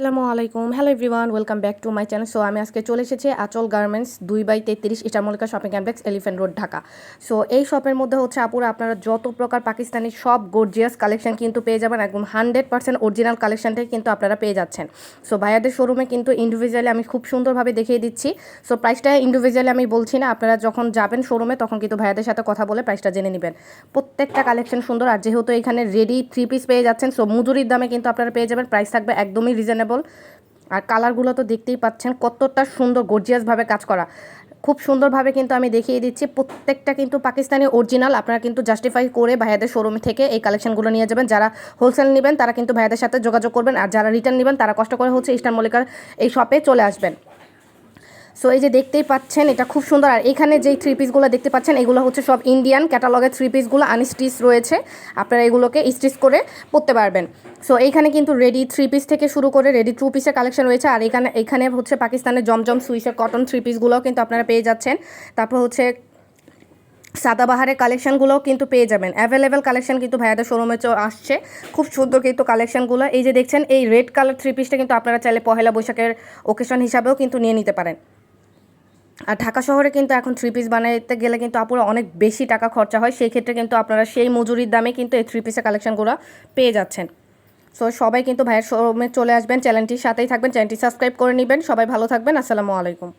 আসসালামু আলাইকুম। Hello everyone welcome back to my channel so আমি আজকে চলে এসেছি আচল গার্মেন্টস দুই বাই তেত্রিশ ইটামলিকা shopping complex elephant road Dhaka. So এই শপের মধ্যে হচ্ছে আপুরা, আপনারা যত প্রকার পাকিস্তানি সব গর্জিয়াস কালেকশন কিন্তু পেয়ে যাবেন, একদম হান্ড্রেড পার্সেন্ট অরিজিনাল কালেকশনটাই কিন্তু আপনারা পেয়ে যাচ্ছেন। সো ভাইয়াদের শোরুমে কিন্তু ইন্ডিভিজুয়ালি আমি খুব সুন্দরভাবে দেখিয়ে দিচ্ছি। সো প্রাইসটা ইন্ডিভিজুয়ালি আমি বলছি না, আপনারা যখন যাবেন শোরুমে তখন কিন্তু ভাইয়াদের সাথে কথা বলে প্রাইসটা জেনে নেবেন। প্রত্যেকটা কালেকশন সুন্দর, আর যেহেতু এখানে রেডি থ্রি পিস পেয়ে যাচ্ছেন সো মজুরির দামে কিন্তু আপনারা পেয়ে যাবেন প্রাইস থাকবে একদমই রিজনেবল আর কালারগুলো তো দেখতেই পাচ্ছেন, কতটা সুন্দর গর্জিয়াসভাবে কাজ করা। খুব সুন্দরভাবে কিন্তু আমি দেখিয়ে দিচ্ছি, প্রত্যেকটা কিন্তু পাকিস্তানি অরিজিনাল আপনারা কিন্তু জাস্টিফাই করে ভাইয়াদের শোরুম থেকে এই কালেকশনগুলো নিয়ে যাবেন। যারা হোলসেল নেবেন, তারা কিন্তু ভাইয়াদের সাথে যোগাযোগ করবেন, আর যারা রিটার্ন নেবেন, তারা কষ্ট করে হচ্ছে ইস্টার্ন মল্লিকার এই শপে চলে আসবেন। সো এই যে দেখতেই পাচ্ছেন, এটা খুব সুন্দর। আর এখানে যেই থ্রি পিসগুলো দেখতে পাচ্ছেন, এগুলো হচ্ছে সব ইন্ডিয়ান ক্যাটালগের থ্রি পিসগুলো আনস্টিচ রয়েছে। আপনারা এগুলোকে স্টিচ করে পরতে পারবেন। সো এইখানে কিন্তু রেডি থ্রি পিস থেকে শুরু করে রেডি টু পিসের কালেকশন রয়েছে। আর এখানে এখানে হচ্ছে পাকিস্তানের জমজম সুইসের কটন থ্রি পিসগুলোও কিন্তু আপনারা পেয়ে যাচ্ছেন। তারপর হচ্ছে সাদাবাহারের কালেকশনগুলোও কিন্তু পেয়ে যাবেন। অ্যাভেলেবেল কালেকশন কিন্তু ভাইয়াদের শোরুমে আসছে। খুব সুন্দর কিন্তু কালেকশনগুলো এই যে দেখছেন, এই রেড কালার থ্রি পিসটা কিন্তু আপনারা চাইলে পহেলা বৈশাখের ওকেশন হিসাবেও কিন্তু নিয়ে নিতে পারেন। আর ঢাকা শহরে কিন্তু এখন থ্রি পিস বানাইতে গেলে কিন্তু আপুরা অনেক বেশি টাকা খরচা হয়। সেই ক্ষেত্রে কিন্তু আপনারা সেই মজুরির দামে কিন্তু এই থ্রি পিসের কালেকশনগুলো পেয়ে যাচ্ছেন। সো সবাই কিন্তু ভাইয়ের শোরুমে চলে আসবেন চ্যানেলটির সাথেই থাকবেন চ্যানেলটি সাবস্ক্রাইব করে নেবেন। সবাই ভালো থাকবেন, আসসালামু আলাইকুম।